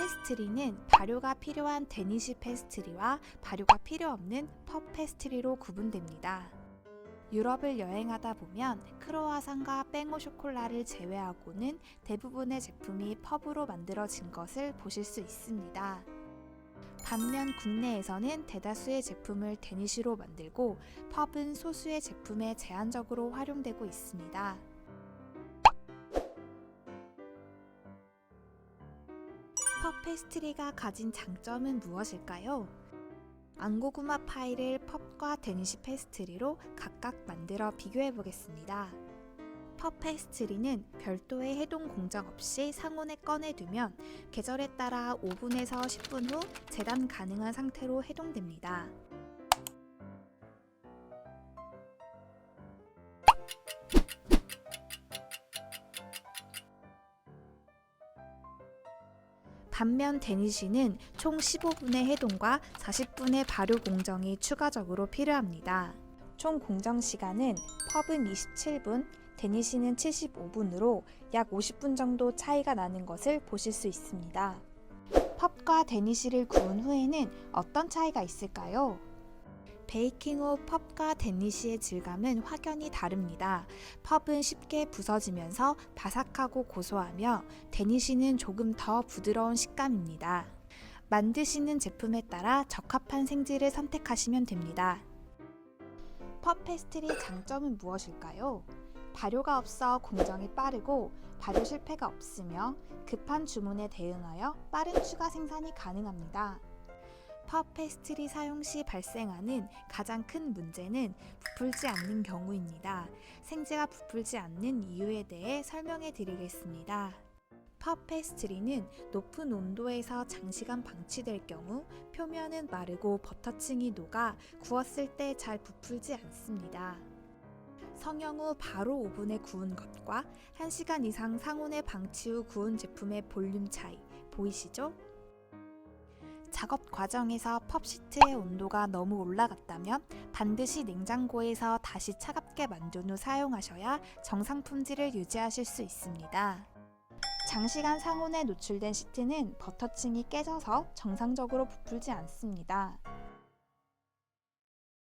페스트리는 발효가 필요한 데니시 페스트리와 발효가 필요 없는 펍 페스트리로 구분됩니다. 유럽을 여행하다 보면 크로와상과 뺑오 쇼콜라를 제외하고는 대부분의 제품이 펍으로 만들어진 것을 보실 수 있습니다. 반면 국내에서는 대다수의 제품을 데니시로 만들고 펍은 소수의 제품에 제한적으로 활용되고 있습니다. 펍 페스트리가 가진 장점은 무엇일까요? 안고구마 파이를 펍과 데니시 페스트리로 각각 만들어 비교해 보겠습니다. 펍 페스트리는 별도의 해동 공정 없이 상온에 꺼내두면 계절에 따라 5분에서 10분 후 재단 가능한 상태로 해동됩니다. 반면 데니시는 총 15분의 해동과 40분의 발효 공정이 추가적으로 필요합니다. 총 공정 시간은 펍은 27분, 데니시는 75분으로 약 50분 정도 차이가 나는 것을 보실 수 있습니다. 펍과 데니시를 구운 후에는 어떤 차이가 있을까요? 베이킹 후 펍과 데니시의 질감은 확연히 다릅니다. 펍은 쉽게 부서지면서 바삭하고 고소하며 데니시는 조금 더 부드러운 식감입니다. 만드시는 제품에 따라 적합한 생지를 선택하시면 됩니다. 펍 페스트리 장점은 무엇일까요? 발효가 없어 공정이 빠르고 발효 실패가 없으며 급한 주문에 대응하여 빠른 추가 생산이 가능합니다. 펍 페스트리 사용 시 발생하는 가장 큰 문제는 부풀지 않는 경우입니다. 생지가 부풀지 않는 이유에 대해 설명해 드리겠습니다. 펍 페스트리는 높은 온도에서 장시간 방치될 경우 표면은 마르고 버터층이 녹아 구웠을 때 잘 부풀지 않습니다. 성형 후 바로 오븐에 구운 것과 1시간 이상 상온에 방치 후 구운 제품의 볼륨 차이 보이시죠? 작업 과정에서 펍 시트의 온도가 너무 올라갔다면 반드시 냉장고에서 다시 차갑게 만든 후 사용하셔야 정상 품질을 유지하실 수 있습니다. 장시간 상온에 노출된 시트는 버터층이 깨져서 정상적으로 부풀지 않습니다.